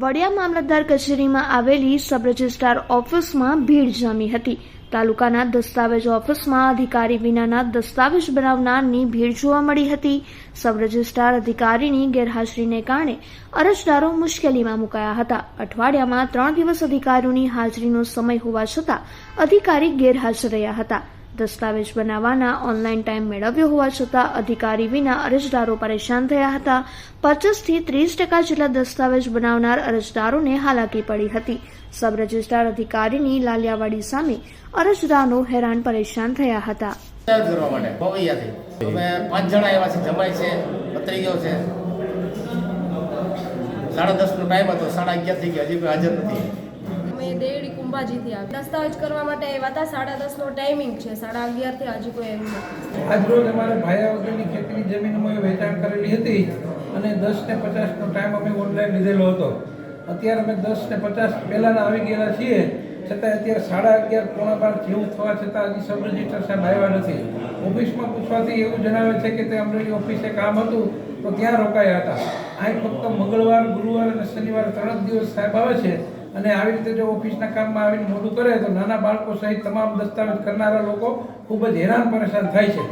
વડિયા મામલતદાર કચેરીમાં આવેલી sub registrar ઓફિસમાં ભીડ જામી હતી. તાલુકાના દસ્તાવેજ ઓફિસમાં અધિકારી વિનાના દસ્તાવેજ બનાવનારની ભીડ જોવા મળી હતી. સબ રજિસ્ટ્રાર અધિકારીની ગેરહાજરીને કારણે અરજદારો મુશ્કેલીમાં મુકાયા હતા. અઠવાડિયામાં ત્રણ દિવસ અધિકારીઓની હાજરીનો સમય હોવા છતાં અધિકારી ગેરહાજર રહ્યા હતા. દસ્તાવેજ બનાવવાના ઓનલાઈન ટાઈમ મેળવ્યો હોવા છતાં અધિકારી વિના અરજદારો પરેશાન થયા હતા. પચાસથી ત્રીસ ટકા જેટલા દસ્તાવેજ બનાવનાર અરજદારોને હાલાકી પડી હતી. સબ રજિસ્ટ્રાર અધિકારીની લાલિયાવાડી સામે અરજદારો હેરાન પરેશાન થયા હતા. પાંચ જણા એવા છે જમાય છે પત્રીઓ છે. સાડા દસનો ટાઈમ હતો, સાડા અગિયાર થઈ ગયા હજી હાજર નથી. કુંભાજીથી આવી. દસ્તાવેજ કરવા માટે આવ્યા હતા. સાડા દસનો ટાઈમિંગ છે. સાડા અગિયારથી હજી કોઈ આવ્યું નથી. આજરોજ અમારે ભાયા વગરની ખેતીની જમીનમાં વેચાણ કરેલી હતી અને દસ ને પચાસનો ટાઈમ અમે ઓનલાઈન લીધેલો હતો. અત્યારે અમે દસ ને પચાસ પહેલાંના આવી ગયેલા છીએ. છતાં અત્યારે સાડા અગિયાર પોણા બાર જેવું થવા છતાં હજી સબ રજિસ્ટર સાહેબ આવ્યા નથી. ઓફિસમાં પૂછવાથી એવું જણાવે છે કે તે અમરેલી ઓફિસે કામ હતું તો ત્યાં રોકાયા હતા. અહીં ફક્ત મંગળવાર, ગુરુવાર અને શનિવાર ત્રણ જ દિવસ સાહેબ આવે છે. અને આવી રીતે જો ઓફિસના કામમાં આવીને મોડું કરે તો નાના બાળકો સહિત તમામ દસ્તાવેજ કરનારા લોકો ખૂબ જ હેરાન પરેશાન થાય છે.